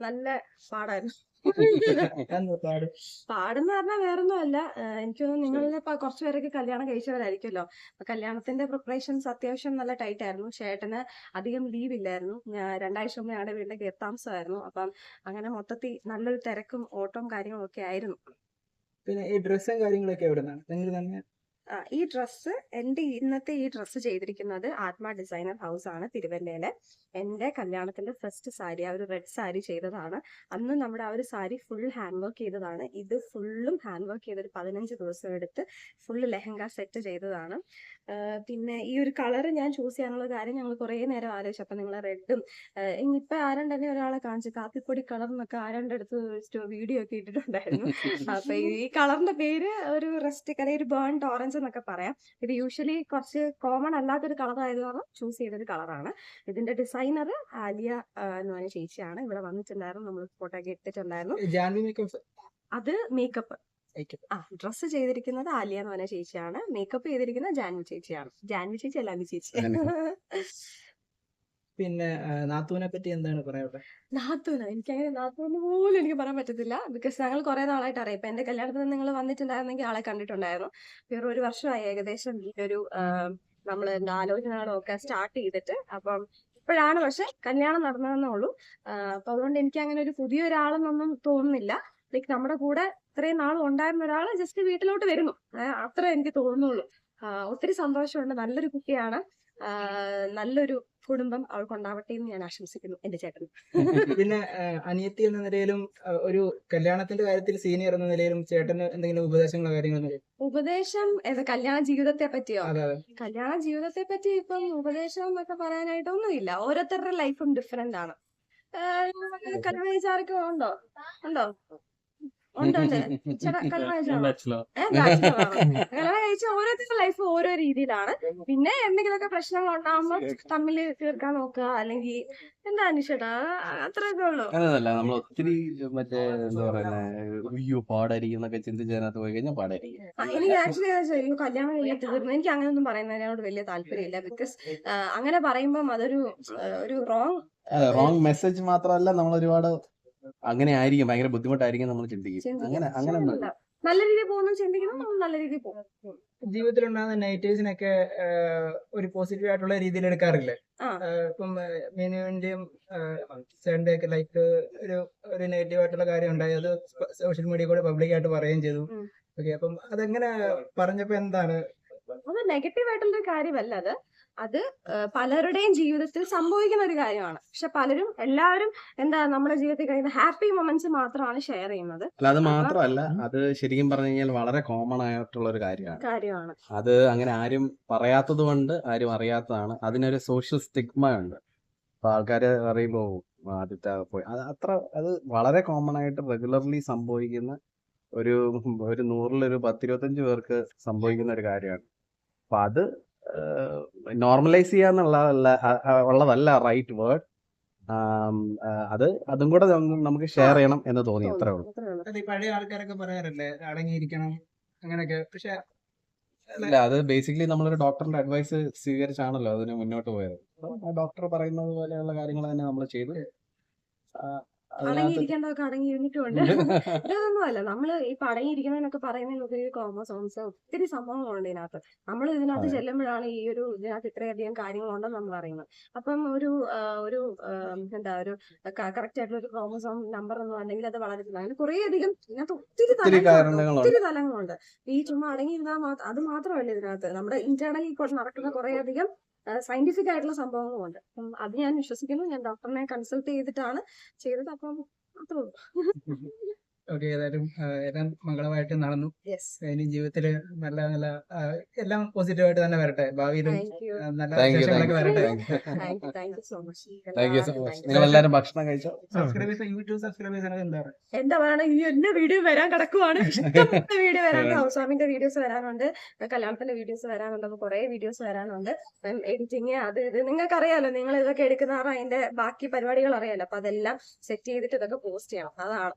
നല്ല പാടായിരുന്നു. പാടുന്ന പാട്. പാടെന്ന് പറഞ്ഞാൽ വേറൊന്നും അല്ല എനിക്ക് തോന്നുന്നു നിങ്ങളിൽ ഇപ്പൊ കുറച്ചു പേരൊക്കെ കല്യാണം കഴിച്ചവരായിരിക്കുമല്ലോ. അപ്പൊ കല്യാണത്തിന്റെ പ്രിപ്പറേഷൻസ് അത്യാവശ്യം നല്ല ടൈറ്റ് ആയിരുന്നു. ചേട്ടന് അധികം ലീവ് ഇല്ലായിരുന്നു. രണ്ടാഴ്ച മുമ്പ് ഞങ്ങളുടെ വീടിന്റെ ഗെത്താംസമായിരുന്നു അപ്പം അങ്ങനെ മൊത്തത്തിൽ നല്ലൊരു തിരക്കും ഓട്ടവും കാര്യങ്ങളും ഒക്കെ ആയിരുന്നു. പിന്നെ ഈ ഡ്രസ്സും കാര്യങ്ങളൊക്കെ എവിടെ നിന്നാണ് നിങ്ങൾ തന്നെ ഈ ഡ്രസ്സ് എന്റെ ഇന്നത്തെ ഈ ഡ്രസ്സ് ചെയ്തിരിക്കുന്നത് ആത്മ ഡിസൈനർ ഹൗസ് ആണ് തിരുവല്ലയിലെ. എന്റെ കല്യാണത്തിന്റെ ഫസ്റ്റ് സാരി ആ ഒരു റെഡ് സാരി ചെയ്തതാണ്. അന്ന് നമ്മുടെ ആ ഒരു സാരി ഫുൾ ഹാൻഡ് വർക്ക് ചെയ്തതാണ്. ഇത് ഫുള്ളും ഹാൻഡ് വർക്ക് ചെയ്ത ഒരു പതിനഞ്ച് ദിവസം എടുത്ത് ഫുള്ള് ലെഹങ്ക സെറ്റ് ചെയ്തതാണ്. പിന്നെ ഈ ഒരു കളർ ഞാൻ ചൂസ് ചെയ്യാനുള്ള കാര്യം ഞങ്ങൾ കുറേ നേരം ആലോചിച്ചു. അപ്പം നിങ്ങൾ റെഡും ഇനിയിപ്പോൾ ആരണ്ട് തന്നെ ഒരാളെ കാണിച്ചു കാപ്പിപ്പൊടി കളർ എന്നൊക്കെ ആരണ്ട് അടുത്ത് വീഡിയോ ഒക്കെ ഇട്ടിട്ടുണ്ടായിരുന്നു. അപ്പൊ ഈ കളറിന്റെ പേര് ഒരു റെസ്റ്റ് കലയിൽ ഒരു ബേൺ ഓറഞ്ച് എന്നൊക്കെ പറയാം. ഇത് യൂഷ്വലി കുറച്ച് കോമൺ അല്ലാത്തൊരു കളർ ആയതുകൊണ്ട് ചൂസ് ചെയ്തൊരു കളറാണ് ഇതിന്റെ ഡിസൈനർ ആലിയ എന്ന് പറഞ്ഞ ചേച്ചിയാണ്. ഇവിടെ വന്നിട്ടുണ്ടായിരുന്നു. നമ്മൾ ഫോട്ടോ ഒക്കെ എടുത്തിട്ടുണ്ടായിരുന്നു അത് മേക്കപ്പ് ആ ഡ്രസ്സ് ചെയ്തിരിക്കുന്നത് ആലിയ എന്ന് പറഞ്ഞ ചേച്ചിയാണ്. മേക്കപ്പ് ചെയ്തിരിക്കുന്നത് ജാൻവി ചേച്ചിയാണ്. ജാൻവി ചേച്ചി അല്ലാതെ ചേച്ചി. പിന്നെ നാത്തുവിനെ നാത്തൂനെ പറ്റി എന്താണ് പറയാനുള്ളത് നാത്തൂന? എനിക്ക് അങ്ങനെ നാത്തൂന്ന് പോലും എനിക്ക് പറയാൻ പറ്റത്തില്ല. ബിക്കോസ് ഞങ്ങൾ കുറെ നാളായിട്ട് അറിയാം. ഇപ്പൊ എന്റെ കല്യാണത്തിന് നിങ്ങൾ വന്നിട്ടുണ്ടായിരുന്നെങ്കിൽ ആളെ കണ്ടിട്ടുണ്ടായിരുന്നു. വേറെ ഒരു വർഷമായി ഏകദേശം ഈ ഒരു നമ്മൾ ആലോചനകളും ഒക്കെ സ്റ്റാർട്ട് ചെയ്തിട്ട്. അപ്പം ഇപ്പോഴാണ് പക്ഷെ കല്യാണം നടന്നതെന്നേ ഉള്ളൂ. അപ്പൊ അതുകൊണ്ട് എനിക്ക് അങ്ങനെ ഒരു പുതിയ ഒരാളെന്നൊന്നും തോന്നുന്നില്ല. ലൈക്ക് നമ്മുടെ കൂടെ ഇത്രയും നാളും ഉണ്ടായിരുന്ന ഒരാൾ ജസ്റ്റ് വീട്ടിലോട്ട് വരുന്നു. അത്ര എനിക്ക് തോന്നുന്നുള്ളൂ. ഒത്തിരി സന്തോഷമുണ്ട്. നല്ലൊരു കുട്ടിയാണ്. നല്ലൊരു കുടുംബം അവൾക്കുണ്ടാവട്ടെ എന്ന് ഞാൻ ആശംസിക്കുന്നു എന്റെ ചേട്ടൻ പിന്നെ അനിയത്തി എന്ന നിലയിലും ഒരു കല്യാണത്തിന്റെ കാര്യത്തിൽ സീനിയർ എന്ന നിലയിലും ചേട്ടന് എന്തെങ്കിലും ഉപദേശങ്ങളോ കാര്യങ്ങളോ ഉപദേശം കല്യാണ ജീവിതത്തെ പറ്റിയോ? കല്യാണ ജീവിതത്തെ പറ്റി ഇപ്പം ഉപദേശം എന്നൊക്കെ പറയാനായിട്ടൊന്നുമില്ല ഓരോരുത്തരുടെ ലൈഫും ഡിഫറെന്റ് ആണ്. കല്യാണ ഉണ്ടോ? ഉണ്ടോ? ഉണ്ടോ ചേട്ടാ. കല്യാണം കഴിച്ച ഓരോരുത്തരുടെ ലൈഫ് ഓരോ രീതിയിലാണ്. പിന്നെ എന്തെങ്കിലുമൊക്കെ പ്രശ്നങ്ങൾ ഉണ്ടാകുമ്പോൾ തമ്മിൽ തീർക്കാൻ നോക്കുക. അല്ലെങ്കിൽ എന്താ അനിഷേട്ടാ? അത്രയൊക്കെ ഉള്ളൂ. നമ്മൾ ഒത്തിരി മറ്റേ എന്താ പറയുന്നത് അയ്യോ പാടായിരിക്കും എന്നൊക്കെ ചിന്തിച്ച് അതിനകത്ത് പോയി കഴിഞ്ഞാൽ പാടായിരിക്കും. ആ, എനിക്ക് ആക്ച്വലി അയ്യോ കല്യാണം കഴിഞ്ഞിട്ട് തീർന്നു. എനിക്ക് അങ്ങനെയൊന്നും പറയുന്നതിനോട് വലിയ താല്പര്യമില്ല. ബിക്കോസ് അങ്ങനെ പറയുമ്പം അതൊരു ഒരു റോങ് റോങ് മെസ്സേജ് മാത്രമല്ല നമ്മൾ ഒരുപാട് അങ്ങനെ ആയിരിക്കും. ഭയങ്കര ബുദ്ധിമുട്ടായിരിക്കും നമ്മൾ ചിന്തിക്കും. അങ്ങനെ അങ്ങനെ ഒന്നും. നല്ല രീതിയിൽ പോകുന്നു ചിന്തിക്കുന്നു നമ്മൾ നല്ല രീതിയിൽ പോകും ജീവിതത്തിലുണ്ടാകുന്ന നെഗറ്റീവ്സിനൊക്കെ ഒരു പോസിറ്റീവ് ആയിട്ടുള്ള രീതിയിൽ എടുക്കാറില്ലേ? ഇപ്പം മീനുവിന്റെയും ചേട്ടന്റെ ഒക്കെ ലൈക്ക് ഒരു ഒരു നെഗറ്റീവ് ആയിട്ടുള്ള കാര്യം ഉണ്ടായി. അത് സോഷ്യൽ മീഡിയ കൂടെ പബ്ലിക് ആയിട്ട് പറയുകയും ചെയ്തു. ഓക്കെ അപ്പം അതെങ്ങനെ പറഞ്ഞപ്പോ എന്താണ്? അത് നെഗറ്റീവ് ആയിട്ടുള്ള കാര്യമല്ല അത്. അത് പലരുടെയും ജീവിതത്തിൽ സംഭവിക്കുന്ന ഒരു കാര്യമാണ്. പക്ഷെ പലരും എല്ലാവരും എന്താ നമ്മുടെ ജീവിതത്തിൽ കഴിയുന്ന ഹാപ്പി മൊമെന്റ്സ് മാത്രമാണ് ഷെയർ ചെയ്യുന്നത്. അല്ല അത് മാത്രമല്ല അത് ശരിക്കും പറഞ്ഞു കഴിഞ്ഞാൽ വളരെ കോമൺ ആയിട്ടുള്ള ഒരു കാര്യമാണ്. കാര്യമാണ്. അത് അങ്ങനെ ആരും പറയാത്തത് കൊണ്ട് ആരും അറിയാത്തതാണ്. അതിനൊരു സോഷ്യൽ സ്റ്റിഗ്മ ഉണ്ട്. അപ്പൊ ആൾക്കാർ അറിയുമ്പോ "ഓ, ആദ്യത്തെ പോയി. അത് അത്ര അത് വളരെ കോമൺ ആയിട്ട് റെഗുലർലി സംഭവിക്കുന്ന ഒരു ഒരു നൂറിലൊരു പത്തിരുപത്തഞ്ച് പേർക്ക് സംഭവിക്കുന്ന ഒരു കാര്യമാണ്. അപ്പൊ അത് നോർമലൈസ് ചെയ്യാന്നുള്ളതല്ല അ- അ- ഉള്ളതല്ല റൈറ്റ് വേർഡ് അത് അതും കൂടെ നമുക്ക് ഷെയർ ചെയ്യണം എന്ന് തോന്നി. അത്രേ ഉള്ളൂ അത് പഴയ ആൾക്കാരൊക്കെ പറയാറില്ലേ അടങ്ങിയിരിക്കണം അങ്ങനെയൊക്കെ. പക്ഷെ ഇല്ല അത് ബേസിക്കലി നമ്മളൊരു ഡോക്ടറിന്റെ അഡ്വൈസ് സ്വീകരിച്ചാണല്ലോ അതിന് മുന്നോട്ട് പോയത്. ഡോക്ടർ പറയുന്നത് പോലെയുള്ള കാര്യങ്ങൾ തന്നെ നമ്മൾ ചെയ്തു. അടങ്ങിയിരിക്കേണ്ടതൊക്കെ അടങ്ങിയിരുന്നിട്ടുണ്ട് ഇതൊന്നും അല്ല നമ്മൾ ഈ അടങ്ങിയിരിക്കണമെന്നൊക്കെ പറയുന്നതിന് ഒത്തിരി കോമസോംസ് ഒത്തിരി സംഭവങ്ങളുണ്ട് ഇതിനകത്ത്. നമ്മൾ ഇതിനകത്ത്. ചെല്ലുമ്പോഴാണ് ഈ ഒരു ഇതിനകത്ത് ഇത്രയധികം കാര്യങ്ങളുണ്ടെന്ന് നമ്മൾ അറിയുന്നത് അപ്പം ഒരു ഒരു എന്താ ഒരു കറക്റ്റ് ആയിട്ടുള്ള ഒരു ക്രോമസോം നമ്പർ എന്ന് പറഞ്ഞെങ്കിൽ അത് വളരെ അങ്ങനെ കുറേ അധികം ഇതിനകത്ത് ഒത്തിരി ഒത്തിരി തലങ്ങളുണ്ട്. കാരണങ്ങളുണ്ട്. ഒത്തിരി തലങ്ങളുണ്ട്. ഈ ചുമ്മാ അടങ്ങിയിരുന്നാൽ അത് മാത്രമല്ല ഇതിനകത്ത്. നമ്മുടെ ഇന്റേണലി ഇപ്പോൾ നടക്കുന്ന കുറേ അധികം സയന്റിഫിക് ആയിട്ടുള്ള സംഭവങ്ങളുണ്ട് അപ്പം അത് ഞാൻ വിശ്വസിക്കുന്നു. ഞാൻ ഡോക്ടറിനെ കൺസൾട്ട് ചെയ്തിട്ടാണ് ചെയ്തത്. അപ്പം അത്രേ ഉള്ളൂ. ഓക്കെ ഏതായാലും എല്ലാം മംഗളമായിട്ട് നടന്നു. ഇനി ജീവിതത്തിൽ നല്ല നല്ല എല്ലാം പോസിറ്റീവ് ആയിട്ട് തന്നെ വരട്ടെ. ഭാവിയിലും നല്ല വിശേഷങ്ങളൊക്കെ വരട്ടെ. എല്ലാവരും ഭക്ഷണം കഴിച്ചോ? സബ്സ്ക്രൈബേഴ്സ് യൂട്യൂബ് സബ്സ്ക്രൈബേഴ്സ് എന്താ പറയുക എന്താ പറയുക ഈ എന്റെ വീഡിയോ വരാൻ കിടക്കുവാണ്. വീഡിയോ വരാനുണ്ട്. ഹൗസ് വാമിന്റെ വീഡിയോസ് വരാനുണ്ട്. കല്യാണത്തിന്റെ വീഡിയോസ് വരാനുണ്ട്. അപ്പൊ കുറെ വീഡിയോസ് വരാനുണ്ട്. എഡിറ്റിങ് അത് ഇത് നിങ്ങൾക്ക് അറിയാലോ നിങ്ങൾ ഇതൊക്കെ എടുക്കുന്ന അതിന്റെ ബാക്കി പരിപാടികൾ അറിയാലോ. അപ്പൊ അതെല്ലാം സെറ്റ് ചെയ്തിട്ട് ഇതൊക്കെ പോസ്റ്റ് ചെയ്യണം. അതാണ്.